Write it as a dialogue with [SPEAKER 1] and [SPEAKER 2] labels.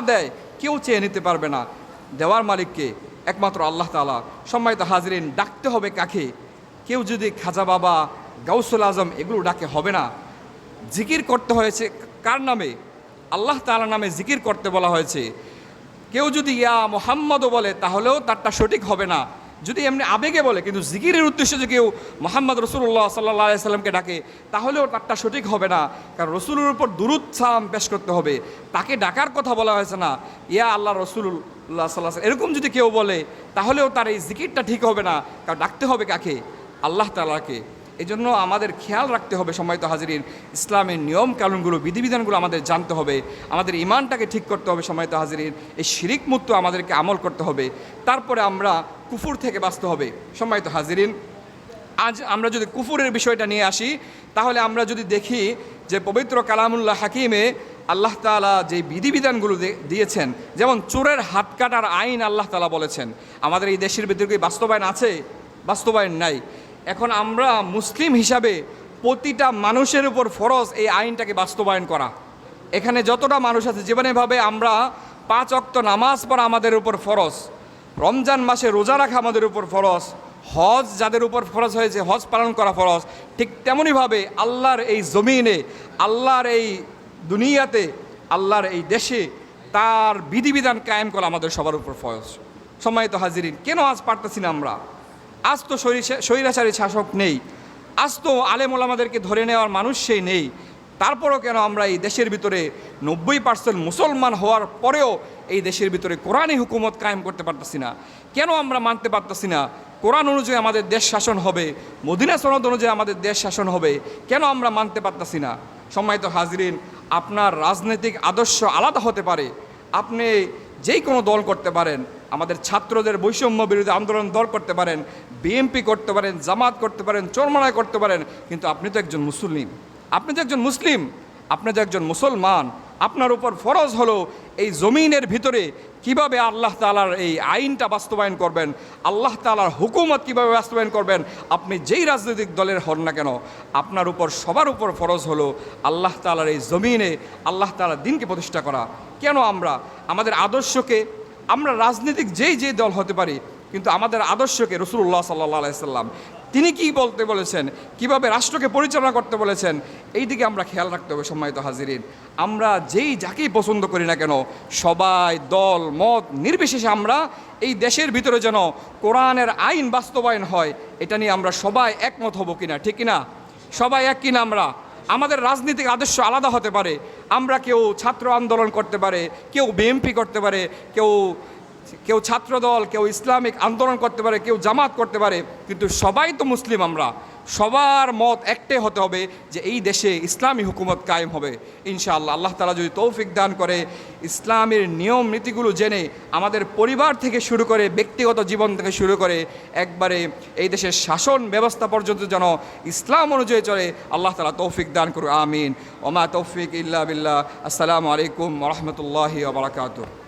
[SPEAKER 1] দেয়, কেউ চেয়ে নিতে পারবে না। দেওয়ার মালিককে একমাত্র আল্লাহ তালা সম্মানিত হাজরিন, ডাকতে হবে কাকে? কেউ যদি খাজা বাবা, গাউসুল আজম এগুলো ডাকে হবে না। জিকির করতে হয়েছে কার নামে? আল্লাহ তাআলা নামে জিকির করতে বলা হয়েছে। কেউ যদি ইয়া মোহাম্মদও বলে, তাহলেও তারটা সঠিক হবে না। যদি এমনি আবেগে বলে, কিন্তু জিকিরের উদ্দেশ্যে যদি কেউ মোহাম্মদ রসুল্লাহ সাল্লাহ সাল্লামকে ডাকে, তাহলেও তারটা সঠিক হবে না। কারণ রসুলের উপর দুরুদ সালাম পেশ করতে হবে। তাকে ডাকার কথা বলা হয়েছে না। ইয়া আল্লাহ রসুল্লাহ সাল্লাহ এরকম যদি কেউ বলে, তাহলেও তার এই জিকিরটা ঠিক হবে না। কারণ ডাকতে হবে কাকে? আল্লাহ তালাকে এই জন্য আমাদের খেয়াল রাখতে হবে সময়ত হাজিরিন, ইসলামের নিয়ম কানুনগুলো, বিধিবিধানগুলো আমাদের জানতে হবে, আমাদের ইমানটাকে ঠিক করতে হবে সময়ত হাজিরিন, এই শিরিক মুক্ত আমাদেরকে আমল করতে হবে, তারপরে আমরা কুফুর থেকে বাঁচতে হবে। সময়ত হাজিরিন, আজ আমরা যদি কুফুরের বিষয়টা নিয়ে আসি, তাহলে আমরা যদি দেখি যে পবিত্র কালামুল্লাহ হাকিমে আল্লাহ তালা যে বিধিবিধানগুলো দিয়েছেন, যেমন চোরের হাত কাটার আইন আল্লাহ তালা বলেছেন। আমাদের এই দেশের ভিতরে কি বাস্তবায়ন আছে? বাস্তবায়ন নাই। এখন আমরা মুসলিম হিসাবে প্রতিটা মানুষের উপর ফরজ এই আইনটাকে বাস্তবায়ন করা। এখানে যতটা মানুষ আছে জীবনেভাবে আমরা পাঁচ অক্ত নামাজ পড়া আমাদের উপর ফরজ, রমজান মাসে রোজা রাখা আমাদের উপর ফরজ, হজ যাদের উপর ফরজ হয়েছে, হজ পালন করা ফরজ, ঠিক তেমনইভাবে আল্লাহর এই জমিনে, আল্লাহর এই দুনিয়াতে, আল্লাহর এই দেশে তার বিধিবিধান কায়েম করা আমাদের সবার উপর ফরজ। সম্মানিত হাজিরিন, কেন আজ পারতেছি না আমরা? আজ তো স্বৈরা- স্বৈরাচারী শাসক নেই। আজ তো আলেম ওলামাদেরকে ধরে নেওয়ার মানুষ সেই নেই। তারপরও কেন আমরা এই দেশের ভিতরে নব্বই পার্সেন্ট মুসলমান হওয়ার পরেও এই দেশের ভিতরে কোরআনই হুকুমত কায়েম করতে পারতেছি না? কেন আমরা মানতে পারতেছি না? কোরআন অনুযায়ী আমাদের দেশ শাসন হবে, মদিনা সনদ অনুযায়ী আমাদের দেশ শাসন হবে, কেন আমরা মানতে পারতেছি না? সম্মানিত হাজরিন, আপনার রাজনৈতিক আদর্শ আলাদা হতে পারে। আপনি যেই কোনো দল করতে পারেন আমাদের ছাত্রদের বৈষম্য বিরোধী আন্দোলন দল করতে পারেন বিএমপি করতে পারেন, জামাত করতে পারেন, চরমনায় করতে পারেন, কিন্তু আপনি তো একজন মুসলিম। আপনি তো একজন মুসলিম, আপনি তো একজন মুসলমান, আপনার উপর ফরজ হলো এই জমিনের ভিতরে কীভাবে আল্লাহ তালার এই আইনটা বাস্তবায়ন করবেন, আল্লাহ তালার হুকুমত কীভাবে বাস্তবায়ন করবেন, আপনি যেই রাজনৈতিক দলের হন না কেন, আপনার উপর সবার উপর ফরজ হলো আল্লাহ তালার এই জমিনে আল্লাহ তালার দিনকে প্রতিষ্ঠা করা। কেন আমরা? আমাদের আদর্শকে আমরা রাজনৈতিক যেই যেই দল হতে পারি, কিন্তু আমাদের আদর্শকে রসুল্লাহ সাল্লাহ সাল্লাম, তিনি কি বলতে বলেছেন, কীভাবে রাষ্ট্রকে পরিচালনা করতে বলেছেন, এই দিকে আমরা খেয়াল রাখতে হবে সম্মানিত হাজিরিন। আমরা যেই যাকেই পছন্দ করি না কেন, সবাই, দল, মত, নির্বিশেষে আমরা এই দেশের ভিতরে যেন কোরআনের আইন বাস্তবায়ন হয়, এটা নিয়ে আমরা সবাই একমত হব কিনা, ঠিক কিনা? সবাই এক কিনা আমরা? আমাদের রাজনৈতিক আদর্শ আলাদা হতে পারে। আমরা কেউ ছাত্র আন্দোলন করতে পারে, কেউ বিএমপি করতে পারে, কেউ কেউ ছাত্রদল, কেউ ইসলামিক আন্দোলন করতে পারে, কেউ জামাত করতে পারে, কিন্তু সবাই তো মুসলিম আমরা। সবার মত একটাই হতে হবে যে এই দেশে ইসলামী হুকুমত কায়েম হবে। ইনশাআল্লাহ আল্লাহ তালা যদি তৌফিক দান করে, ইসলামের নিয়ম নীতিগুলো জেনে আমাদের পরিবার থেকে শুরু করে, ব্যক্তিগত জীবন থেকে শুরু করে, একবারে এই দেশের শাসন ব্যবস্থা পর্যন্ত যেন ইসলাম অনুযায়ী চলে, আল্লাহ তালা তৌফিক দান করুক, আমিন। ওমা তৌফিক ইল্লা বিল্লাহ। আসসালামু আলাইকুম রহমতুল্লাহি বারাকাতুহ।